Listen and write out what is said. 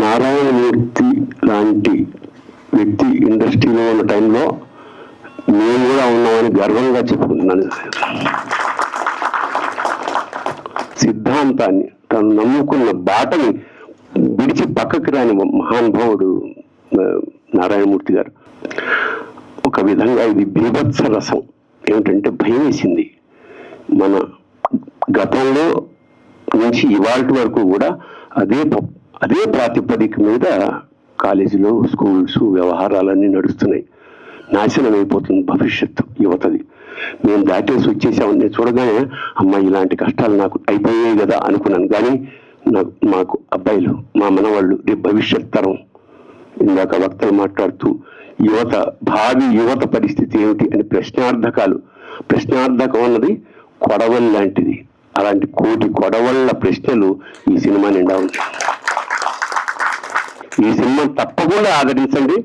నారాయణమూర్తి లాంటి వ్యక్తి ఇండస్ట్రీలో ఉన్న టైంలో మేము కూడా ఉన్నామని గర్వంగా చెప్పుకుంటున్నాను. సిద్ధాంతాన్ని తను నమ్ముకున్న బాటని విడిచి పక్కకి రాని మహానుభావుడు నారాయణమూర్తి గారు. ఒక విధంగా ఇది బీభత్స రసం. ఏమిటంటే భయం వేసింది. మన గతంలో నుంచి ఇవాళ వరకు కూడా అదే అదే ప్రాతిపదిక మీద కాలేజీలో స్కూల్స్ వ్యవహారాలన్నీ నడుస్తున్నాయి. నాశనం అయిపోతుంది భవిష్యత్తు యువతది. మేము దాటేసి వచ్చేసాం నేను చూడగానే అమ్మ ఇలాంటి కష్టాలు నాకు అయిపోయాయి కదా అనుకున్నాను. కానీ నాకు మాకు అబ్బాయిలు మా మనవాళ్ళు రేపు భవిష్యత్ తరం ఇందాక వక్తలు మాట్లాడుతూ యువత భావి యువత పరిస్థితి ఏమిటి అని ప్రశ్నార్థకాలు. ప్రశ్నార్థకం అన్నది కొడవల్ లాంటిది. అలాంటి కోటి కొడవళ్ళ ప్రశ్నలు ఈ సినిమా నిండా ఉంటాయి. ఈ సినిమా తప్పకుండా ఆదరించండి.